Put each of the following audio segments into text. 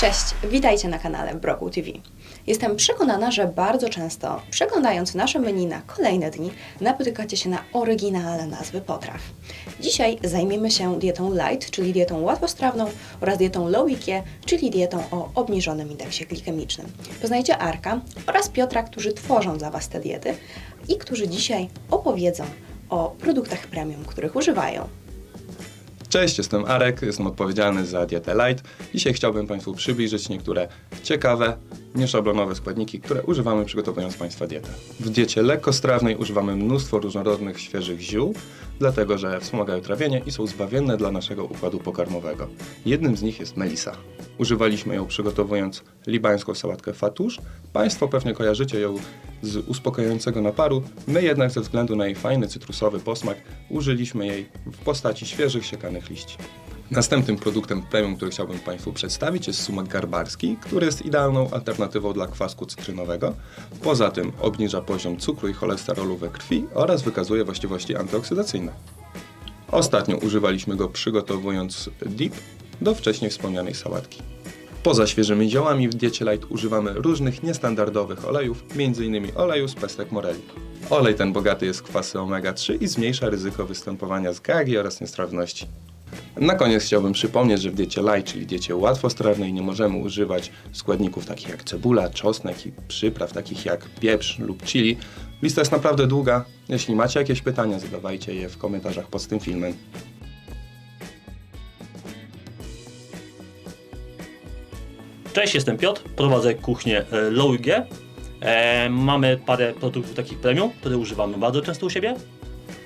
Cześć, witajcie na kanale Broku TV. Jestem przekonana, że bardzo często przeglądając nasze menu na kolejne dni napotykacie się na oryginalne nazwy potraw. Dzisiaj zajmiemy się dietą light, czyli dietą łatwostrawną oraz dietą low IQ, czyli dietą o obniżonym indeksie glikemicznym. Poznajcie Arka oraz Piotra, którzy tworzą dla Was te diety i którzy dzisiaj opowiedzą o produktach premium, których używają. Cześć, jestem Arek, jestem odpowiedzialny za dietę light. Dzisiaj chciałbym Państwu przybliżyć niektóre ciekawe, nieszablonowe składniki, które używamy przygotowując Państwa dietę. W diecie lekkostrawnej używamy mnóstwo różnorodnych, świeżych ziół, dlatego że wspomagają trawienie i są zbawienne dla naszego układu pokarmowego. Jednym z nich jest melisa. Używaliśmy ją przygotowując libańską sałatkę fatusz. Państwo pewnie kojarzycie ją z uspokajającego naparu, my jednak ze względu na jej fajny cytrusowy posmak użyliśmy jej w postaci świeżych siekanych liści. Następnym produktem premium, który chciałbym Państwu przedstawić jest sumak garbarski, który jest idealną alternatywą dla kwasku cytrynowego. Poza tym obniża poziom cukru i cholesterolu we krwi oraz wykazuje właściwości antyoksydacyjne. Ostatnio używaliśmy go przygotowując dip do wcześniej wspomnianej sałatki. Poza świeżymi ziołami w diecie light używamy różnych niestandardowych olejów, m.in. oleju z pestek moreli. Olej ten bogaty jest w kwasy omega-3 i zmniejsza ryzyko występowania zgagi oraz niestrawności. Na koniec chciałbym przypomnieć, że w diecie light, czyli diecie łatwostrawnej, nie możemy używać składników takich jak cebula, czosnek i przypraw takich jak pieprz lub chili. Lista jest naprawdę długa. Jeśli macie jakieś pytania, zadawajcie je w komentarzach pod tym filmem. Cześć, jestem Piotr, prowadzę kuchnię e, Low IG. E, mamy parę produktów takich premium, które używamy bardzo często u siebie.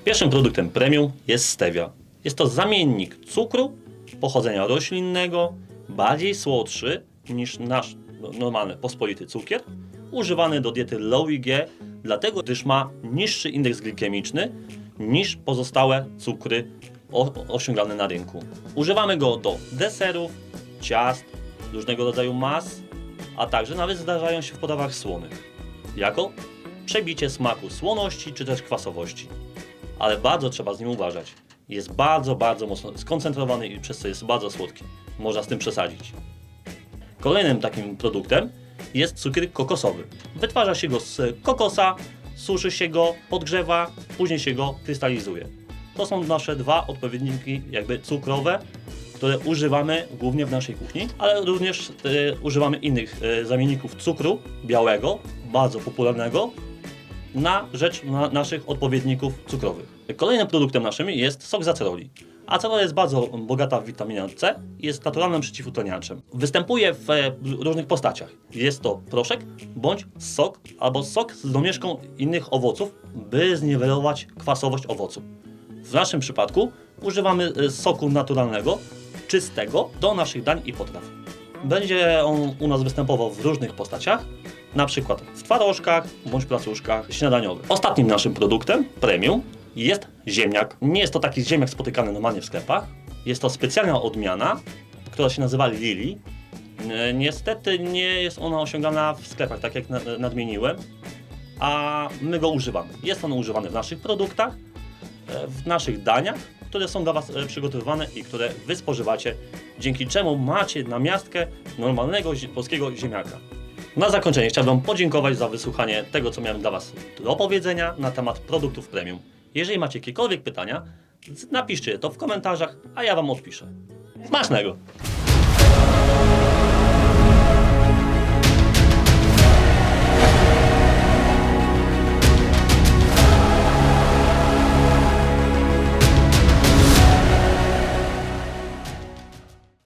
Pierwszym produktem premium jest stevia. Jest to zamiennik cukru pochodzenia roślinnego, bardziej słodszy niż nasz no, normalny pospolity cukier, używany do diety Low IG, dlatego gdyż ma niższy indeks glikemiczny niż pozostałe cukry osiągane na rynku. Używamy go do deserów, ciast, różnego rodzaju mas, a także nawet zdarzają się w potrawach słonych. Jako przebicie smaku słoności czy też kwasowości. Ale bardzo trzeba z nim uważać. Jest bardzo, bardzo mocno skoncentrowany i przez co jest bardzo słodki. Można z tym przesadzić. Kolejnym takim produktem jest cukier kokosowy. Wytwarza się go z kokosa, suszy się go, podgrzewa, później się go krystalizuje. To są nasze dwa odpowiedniki jakby cukrowe, które używamy głównie w naszej kuchni, ale również e, używamy innych e, zamienników cukru białego, bardzo popularnego, na rzecz na naszych odpowiedników cukrowych. Kolejnym produktem naszym jest sok z aceroli. Acerola jest bardzo bogata w witaminę C i jest naturalnym przeciwutleniaczem. Występuje w e, różnych postaciach. Jest to proszek bądź sok albo sok z domieszką innych owoców, by zniwelować kwasowość owocu. W naszym przypadku używamy e, soku naturalnego, czystego do naszych dań i potraw. Będzie on u nas występował w różnych postaciach, na przykład w twarożkach bądź placuszkach śniadaniowych. Ostatnim naszym produktem, premium, jest ziemniak. Nie jest to taki ziemniak spotykany normalnie w sklepach. Jest to specjalna odmiana, która się nazywa Lili. E, Niestety nie jest ona osiągana w sklepach, tak jak na- nadmieniłem, a my go używamy. Jest on używany w naszych produktach, e, w naszych daniach, które są dla Was e, przygotowywane i które Wy spożywacie, dzięki czemu macie namiastkę normalnego zi- polskiego ziemniaka. Na zakończenie chciałbym podziękować za wysłuchanie tego, co miałem dla Was do powiedzenia na temat produktów premium. Jeżeli macie jakiekolwiek pytania, napiszcie to w komentarzach, a ja Wam odpiszę. Smacznego!